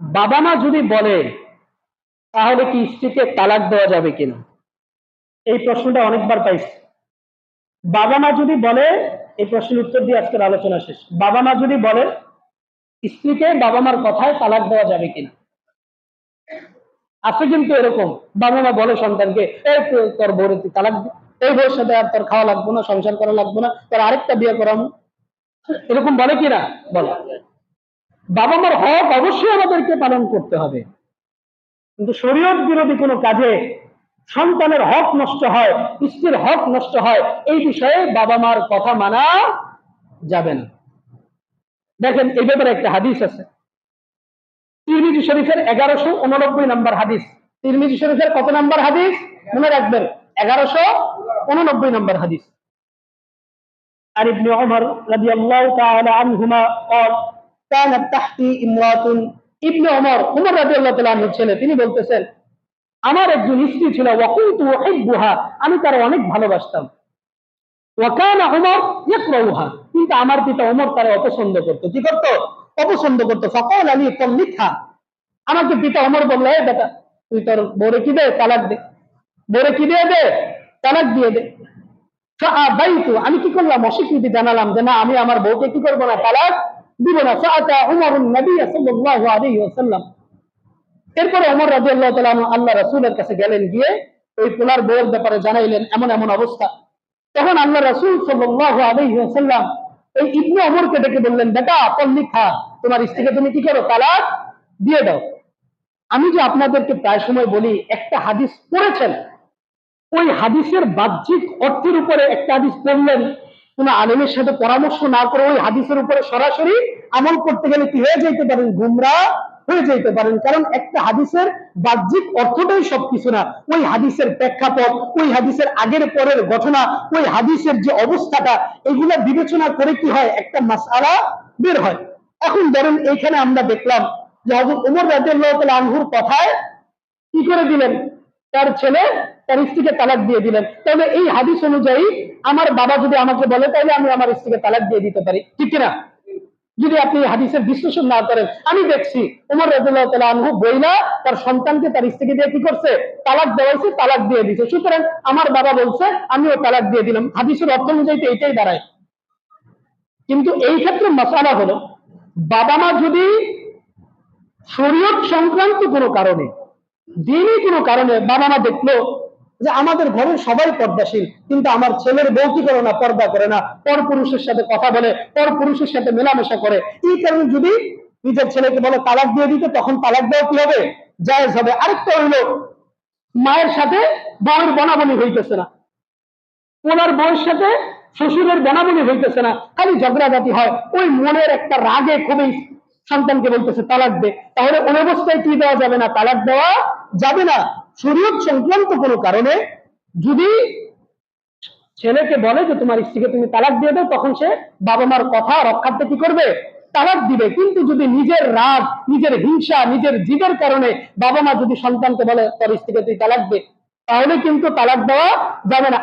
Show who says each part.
Speaker 1: বাবা মা যদি বলে, তাহলে কি স্ত্রীকে তালাক দেওয়া যাবে কিনা? এই প্রশ্নটা অনেকবার পাইছি। বাবা মা যদি বলে, এই প্রশ্নের উত্তর দিয়ে আজকের আলোচনা শেষ। বাবা মা যদি বলে, স্ত্রীকে বাবা মার কথায় তালাক দেওয়া যাবে কিনা? আছে কিন্তু এরকম। বাবা মা বলে সন্তানকে, এই তোর বউরে তুই তালাক এই বউর সাথে আর তোর খাওয়া লাগবো না, সংসার করা লাগবো না, তোর আরেকটা বিয়ে করাবো। এরকম বলে কিনা? বলে। বাবা মার হক অবশ্যই আমাদেরকে পালন করতে হবে কিন্তু শরীয়ত বিরোধী কোনো কাজে সন্তানের হক নষ্ট হয় স্ত্রীর হক নষ্ট হয় এই বিষয়ে বাবা মার কথা মানা যাবে না দেখেন এই ব্যাপারে একটা হাদিস আছে তিরমিজি শরীফের এগারোশো উননব্বই নম্বর হাদিস তিরমিজি শরীফের কত নম্বর হাদিস মনে রাখবেন এগারোশো উননব্বই নম্বর হাদিস عن ابن عمر رضي الله تعالى عنهما قال কানাত তাহতি ইমরাতুন ইবনে ওমর ওমর রাদিয়াল্লাহু ছেলে। তিনি বলতেছেন, আমার একজন স্ত্রী ছিল ওয়াকুনতু উহিব্বুহা। আমি তার অনেক ভালোবাসতাম। ওয়াকানা ওমর ইয়াকরাউহা। কিন্তু আমার পিতা ওমর তার অপছন্দ করত। কি করত? অপছন্দ করত। ফাকাল আলী তাল্লিকহা আমাকে পিতা ওমর বলল হে বেটা, তুই তোর বোরে কি দে? তালাক দে। বোরে কি দিয়ে দে? তালাক দিয়ে দে। আমি কি করলাম? অস্বীকৃতি জানালাম যে, না, আমি আমার বউকে কি করব না? তালাক দিব না উমরুন নবী সাল্লাল্লাহু আলাইহি ওয়াসাল্লাম। এরপরে ওমর রাদিয়াল্লাহু তাআলা আল্লাহ রাসূলের কাছে গেলেন, গিয়ে ওই পোলার বউয়ের ব্যাপারে জানাইলেন, এমন এমন অবস্থা। তখন আল্লাহ রাসূল সাল্লাল্লাহু আলাইহি ওয়াসাল্লাম এই ইবনে ওমরকে ডেকে বললেন, বেটা পল্লিখা তোমার স্ত্রীকে তুমি কি করো? তালাক দিয়ে দাও। আমি যে আপনাদেরকে প্রায় সময় বলি, একটা হাদিস পড়েছেন। ওই হাদিসের বাহ্যিক অর্থের উপরে একটা হাদিস পড়লেন। কোন আলেমের সাথে পরামর্শ না করে ওই হাদিসের উপরে সরাসরি আমল করতে গেলে কি হয়ে যাইতে পারেন? গুমরা হয়ে যেতে পারেন। কারণ একটা হাদিসের বাহ্যিক অর্থটাই সবকিছু না। ওই হাদিসের প্রেক্ষাপট, ওই হাদিসের আগের পরের ঘটনা, ওই হাদিসের যে অবস্থাটা, এগুলা বিবেচনা করে কি হয়? একটা মাসালা বের হয়। এখন ধরেন এইখানে আমরা দেখলাম যে ওমর রাদিয়াল্লাহু তাআলা আনহুর কথায় কি করে দিলেন? তার ছেলে তার স্ত্রীকে তালাক দিয়ে দিলেন। তবে এই হাদিস অনুযায়ী আমার বাবা যদি আমাকে বলে, তাহলে আমি আমার স্ত্রীকে তালাক দিয়ে দিতে পারি। ঠিক কিনা? যদি আপনি হাদিসের বিশ্লেষণ না করেন, আমি দেখছি উমর রাদিয়াল্লাহু তাআলা আনহু বইলা তার সন্তানকে তার স্ত্রীকে দিয়ে কি করছে? তালাক দেওয়াইছে, তালাক দিয়ে দিছে। সুতরাং আমার বাবা বলছে, আমিও তালাক দিয়ে দিলাম। হাদিসের অর্থ অনুযায়ী তো এটাই দাঁড়ায়। কিন্তু এই ক্ষেত্রে মশালা হলো বাবা মা যদি শরীয়ত সংক্রান্ত কোনো কারণে দিনই কোনো কারণে বাবা মা দেখল যে আমাদের ঘরের সবাই পর্দাশীল, কিন্তু আমার ছেলের বউ কি করে না, পর্দা করে না, পর পুরুষের সাথে কথা বলে, পর পুরুষের সাথে মেলামেশা করে। এই কারণে যদি নিজের ছেলেকে বলে তালাক দিয়ে দিতে, তখন তালাক দেওয়া কি হবে? জায়েজ হবে। আরেকটা হইল, মায়ের সাথে বউয়ের বনাবনি হইতেছে না। ওনার বউয়ের সাথে শ্বশুরের বনাবনি হইতেছে না। খালি ঝগড়াঝাটি হয়। ওই মনের একটা রাগে খুবই সন্তানকে বলতেছে, তালাক দে। তাহলে ওই অবস্থায় কি দেওয়া যাবে না? তালাক দেওয়া যাবে না। শরীয়ত সংক্রান্ত কোনো কারণে যদি ছেলেকে বলে যে তোমার স্ত্রীকে তুমি তালাক দিয়ে দাও, তখন সে বাবা মার কথা রক্ষার্থে কি করবে? তালাক দিবে। কিন্তু যদি নিজের রাগ, নিজের হিংসা, নিজের জিদের কারণে বাবা মা যদি সন্তানকে বলে, তোর স্ত্রীকে তুই তালাক দে, তাহলে কিন্তু তালাক দেওয়া যাবে না।